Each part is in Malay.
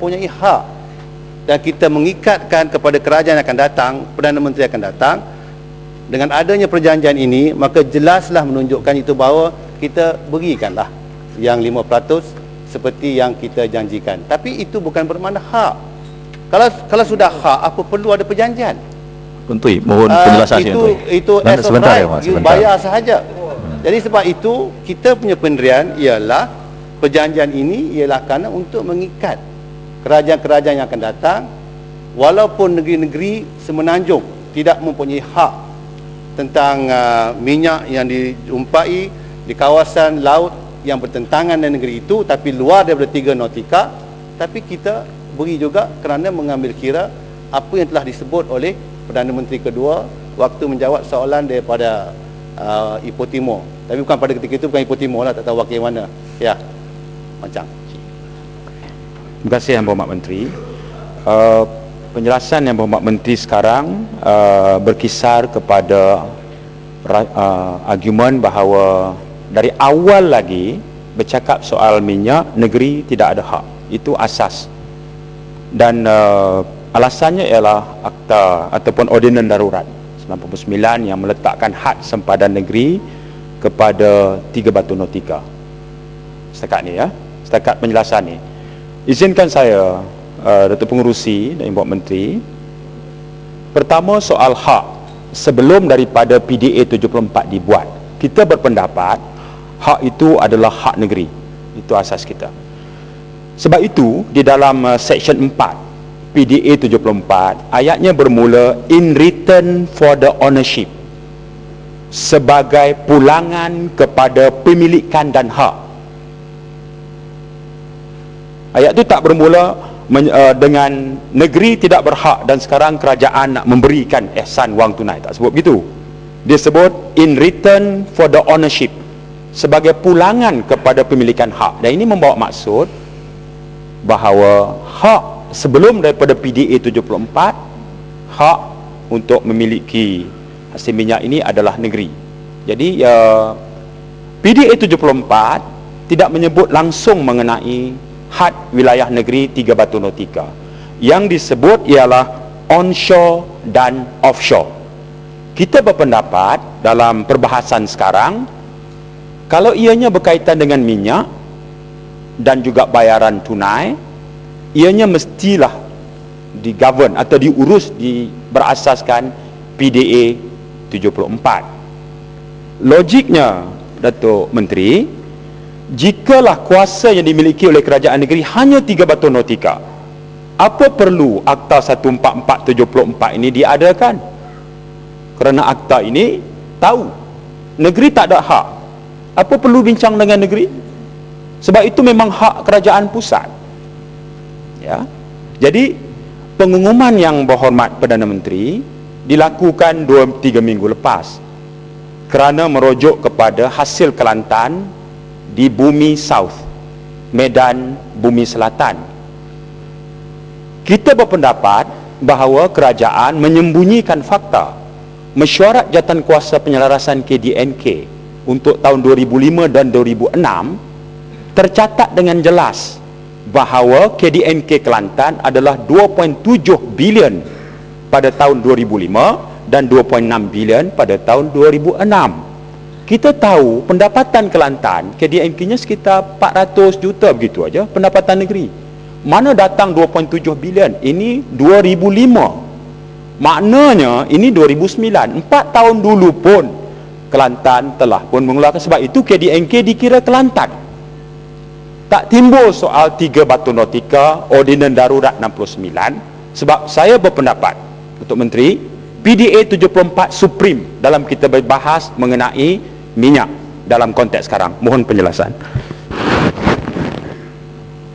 mempunyai hak dan kita mengikatkan kepada kerajaan yang akan datang, Perdana Menteri akan datang dengan adanya perjanjian ini maka jelaslah menunjukkan itu bahawa kita berikanlah yang 5% seperti yang kita janjikan. Tapi itu bukan bermakna hak. Kalau kalau sudah hak apa perlu ada perjanjian? Tuntui, mohon Ah, penjelasan itu Tuntui. itu Sebentar, as of sebentar right, ya, Mak, you bayar sahaja. Jadi sebab itu kita punya pendirian ialah perjanjian ini ialah kerana untuk mengikat kerajaan-kerajaan yang akan datang walaupun negeri-negeri semenanjung tidak mempunyai hak tentang uh, minyak yang dijumpai di kawasan laut yang bertentangan dengan negeri itu tapi luar daripada tiga nautika tapi kita beri juga kerana mengambil kira apa yang telah disebut oleh Perdana Menteri kedua waktu menjawab soalan daripada uh, Ipoh Timur. Tapi bukan pada ketika itu bukan Ipoh Timur lah tak tahu wakil mana. Ya macam Terima kasih Yang Berhormat Menteri. Uh, penjelasan Yang Berhormat Menteri sekarang uh, berkisar kepada uh, argumen bahawa dari awal lagi bercakap soal minyak negeri tidak ada hak. Itu asas. Dan uh, alasannya ialah akta ataupun ordinan darurat 99 yang meletakkan had sempadan negeri kepada tiga batu nautika. Setakat ni ya. Setakat penjelasan ni. Izinkan saya uh, Datuk Pengurusi dan Ibu Menteri. Pertama soal hak Sebelum daripada PDA 74 dibuat. Kita berpendapat Hak itu adalah hak negeri. Itu asas kita. Sebab itu di dalam uh, section 4 PDA 74 Ayatnya bermula In return for the ownership Sebagai pulangan kepada pemilikan dan hak Ayat itu tak bermula uh, dengan negeri tidak berhak dan sekarang kerajaan nak memberikan ihsan wang tunai. Tak sebut begitu. Dia sebut in return for the ownership sebagai pulangan kepada pemilikan hak. Dan ini membawa maksud bahawa hak sebelum daripada PDA 74 hak untuk memiliki hasil minyak ini adalah negeri. Jadi uh, PDA 74 tidak menyebut langsung mengenai had wilayah negeri tiga batu nautika. Yang disebut ialah onshore dan offshore. Kita berpendapat dalam perbahasan sekarang kalau ianya berkaitan dengan minyak dan juga bayaran tunai ianya mestilah digovern atau diurus di berasaskan PDA 74 logiknya Datuk Menteri jikalah kuasa yang dimiliki oleh kerajaan negeri hanya tiga batu nautika apa perlu akta 14474 ini diadakan? Kerana akta ini tahu negeri tak ada hak. Apa perlu bincang dengan negeri? Sebab itu memang hak kerajaan pusat. Ya. Jadi pengumuman yang berhormat Perdana Menteri dilakukan 2-3 minggu lepas kerana merujuk kepada hasil Kelantan di bumi South Medan bumi Selatan. Kita berpendapat bahawa kerajaan menyembunyikan fakta mesyuarat jawatan kuasa penyelarasan KDNK untuk tahun 2005 dan 2006 tercatat dengan jelas bahawa KDNK Kelantan adalah 2.7 bilion pada tahun 2005 dan 2.6 bilion pada tahun 2006 kita tahu pendapatan Kelantan KDNK-nya sekitar 400 juta begitu aja pendapatan negeri. Mana datang 2.7 bilion? Ini 2005 maknanya ini 2009 4 tahun dulu pun Kelantan telah pun mengeluarkan. Sebab itu KDNK dikira Kelantan. Tak timbul soal tiga batu nautika ordinan darurat 69 sebab saya berpendapat untuk menteri PDA 74 supreme dalam kita berbahas mengenai minyak dalam konteks sekarang. Mohon penjelasan.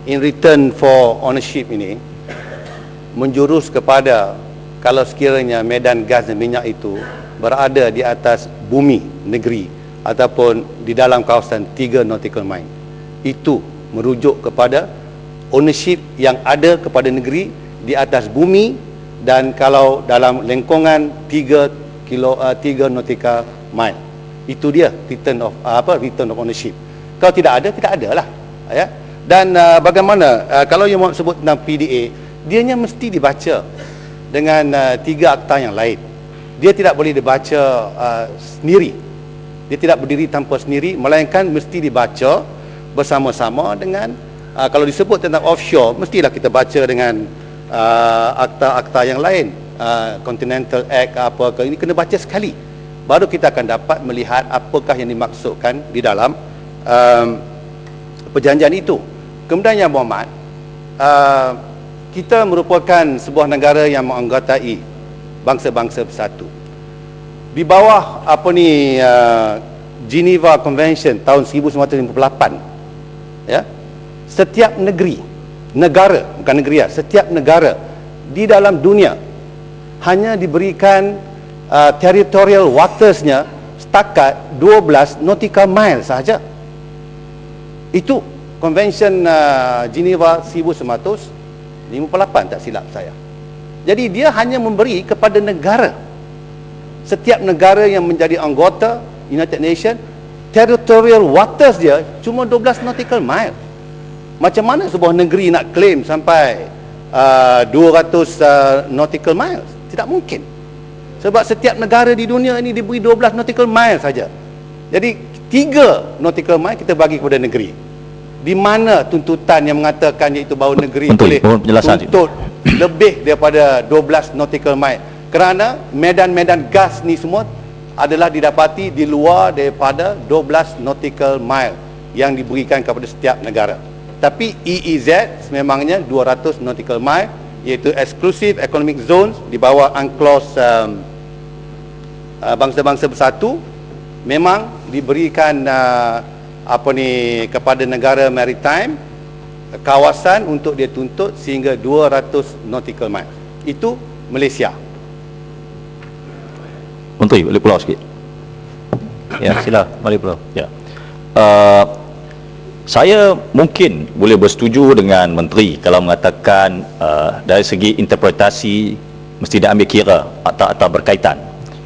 In return for ownership ini menjurus kepada kalau sekiranya medan gas dan minyak itu berada di atas bumi negeri ataupun di dalam kawasan 3 nautical mile. Itu merujuk kepada ownership yang ada kepada negeri di atas bumi dan kalau dalam lengkungan 3 kilo uh, 3 nautical mile itu dia return of uh, apa return of ownership kalau tidak ada tidak ada lah ya Dan uh, bagaimana uh, kalau yang sebut tentang PDA, dianya mesti dibaca dengan uh, tiga akta yang lain. Dia tidak boleh dibaca uh, sendiri. Dia tidak berdiri tanpa sendiri melainkan mesti dibaca bersama-sama dengan uh, kalau disebut tentang offshore mestilah kita baca dengan uh, akta-akta yang lain. Uh, Continental Act apa ke ini kena baca sekali baru kita akan dapat melihat apakah yang dimaksudkan di dalam um, perjanjian itu. Kemudian yang Muhammad, uh, kita merupakan sebuah negara yang menganggotai bangsa-bangsa bersatu. Di bawah apa ni uh, Geneva Convention tahun 1958, ya, setiap negeri, negara bukan negeri ya, setiap negara di dalam dunia hanya diberikan uh, territorial watersnya setakat 12 nautical mile sahaja. Itu Convention uh, Geneva 1958 tak silap saya. Jadi dia hanya memberi kepada negara. Setiap negara yang menjadi anggota United Nations territorial waters dia cuma 12 nautical mile. Macam mana sebuah negeri nak claim sampai uh, 200 uh, nautical miles? Tidak mungkin. Sebab setiap negara di dunia ini diberi 12 nautical mile saja. Jadi 3 nautical mile kita bagi kepada negeri. Di mana tuntutan yang mengatakan iaitu bahawa negeri Untuk, boleh penjelasan tuntut lebih daripada 12 nautical mile. Kerana medan-medan gas ni semua adalah didapati di luar daripada 12 nautical mile yang diberikan kepada setiap negara. Tapi EEZ sememangnya 200 nautical mile iaitu exclusive economic zones di bawah UNCLOS um, bangsa-bangsa bersatu memang diberikan uh, apa ni kepada negara maritime kawasan untuk dia tuntut sehingga 200 nautical mile. Itu Malaysia. Menteri, boleh pulau sikit. Ya, sila. Mari pulau. Ya. Uh, saya mungkin boleh bersetuju dengan menteri kalau mengatakan uh, dari segi interpretasi mesti diambil kira akta-akta berkaitan.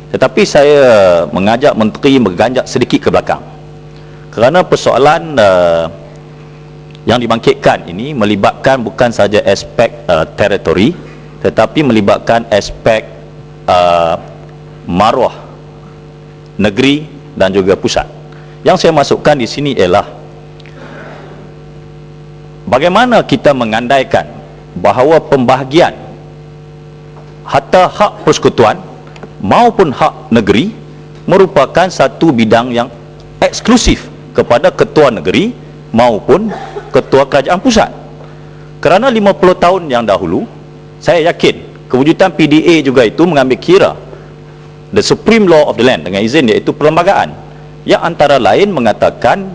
Tetapi saya mengajak menteri berganjak sedikit ke belakang. Kerana persoalan uh, yang dibangkitkan ini melibatkan bukan saja aspek uh, teritori tetapi melibatkan aspek uh, maruah negeri dan juga pusat. Yang saya masukkan di sini ialah bagaimana kita mengandaikan bahawa pembahagian harta hak persekutuan maupun hak negeri merupakan satu bidang yang eksklusif kepada ketua negeri maupun ketua kerajaan pusat. Kerana 50 tahun yang dahulu, saya yakin kewujudan PDA juga itu mengambil kira the supreme law of the land dengan izin iaitu perlembagaan yang antara lain mengatakan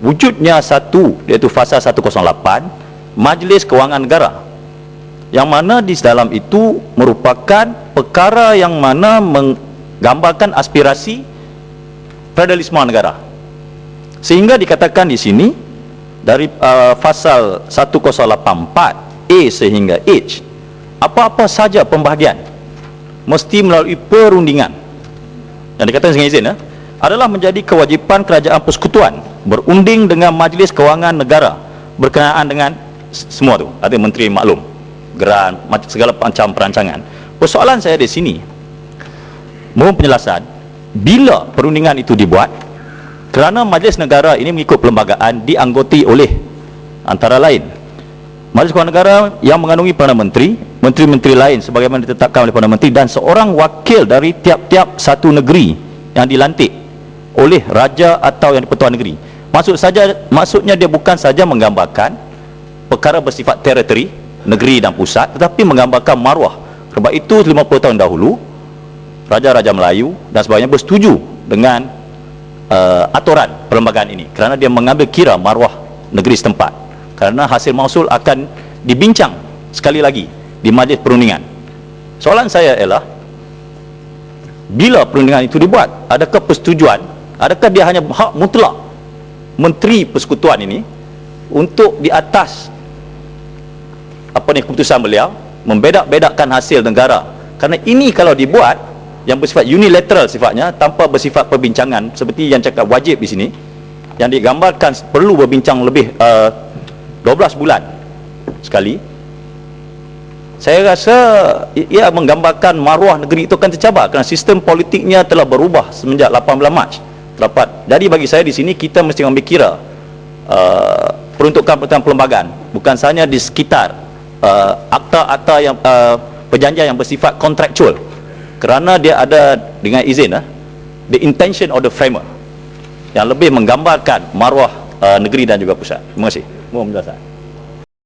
wujudnya satu iaitu fasa 108 Majlis Kewangan Negara yang mana di dalam itu merupakan perkara yang mana menggambarkan aspirasi federalisme negara. Sehingga dikatakan di sini dari uh, pasal 1084 A sehingga H apa-apa saja pembahagian mesti melalui perundingan. Yang dikatakan dengan izin ya, adalah menjadi kewajipan kerajaan persekutuan berunding dengan Majlis Kewangan Negara berkenaan dengan semua tu. Ada menteri maklum geran segala macam perancangan persoalan saya di sini mohon penjelasan bila perundingan itu dibuat kerana Majlis Negara ini mengikut perlembagaan dianggoti oleh antara lain Majlis Kewangan Negara yang mengandungi Perdana Menteri menteri-menteri lain sebagaimana ditetapkan oleh Perdana Menteri dan seorang wakil dari tiap-tiap satu negeri yang dilantik oleh raja atau yang dipertuan negeri. Maksud saja maksudnya dia bukan saja menggambarkan perkara bersifat teritori negeri dan pusat tetapi menggambarkan maruah sebab itu 50 tahun dahulu raja-raja Melayu dan sebagainya bersetuju dengan uh, aturan perlembagaan ini kerana dia mengambil kira maruah negeri setempat. Kerana hasil mausul akan dibincang sekali lagi di majlis perundingan. Soalan saya ialah bila perundingan itu dibuat adakah persetujuan adakah dia hanya hak mutlak menteri persekutuan ini untuk di atas apa ni keputusan beliau membedak-bedakkan hasil negara. Kerana ini kalau dibuat yang bersifat unilateral sifatnya tanpa bersifat perbincangan seperti yang cakap wajib di sini yang digambarkan perlu berbincang lebih uh, 12 bulan sekali. Saya rasa ia menggambarkan maruah negeri itu akan tercabar kerana sistem politiknya telah berubah semenjak 18 Mac. Terdapat. Jadi bagi saya di sini kita mesti ambil kira uh, peruntukan-peruntukan perlembagaan bukan sahaja di sekitar uh, akta-akta yang uh, perjanjian yang bersifat kontraktual kerana dia ada dengan izin uh, the intention of the framer yang lebih menggambarkan maruah uh, negeri dan juga pusat. Terima kasih. Mohon penjelasan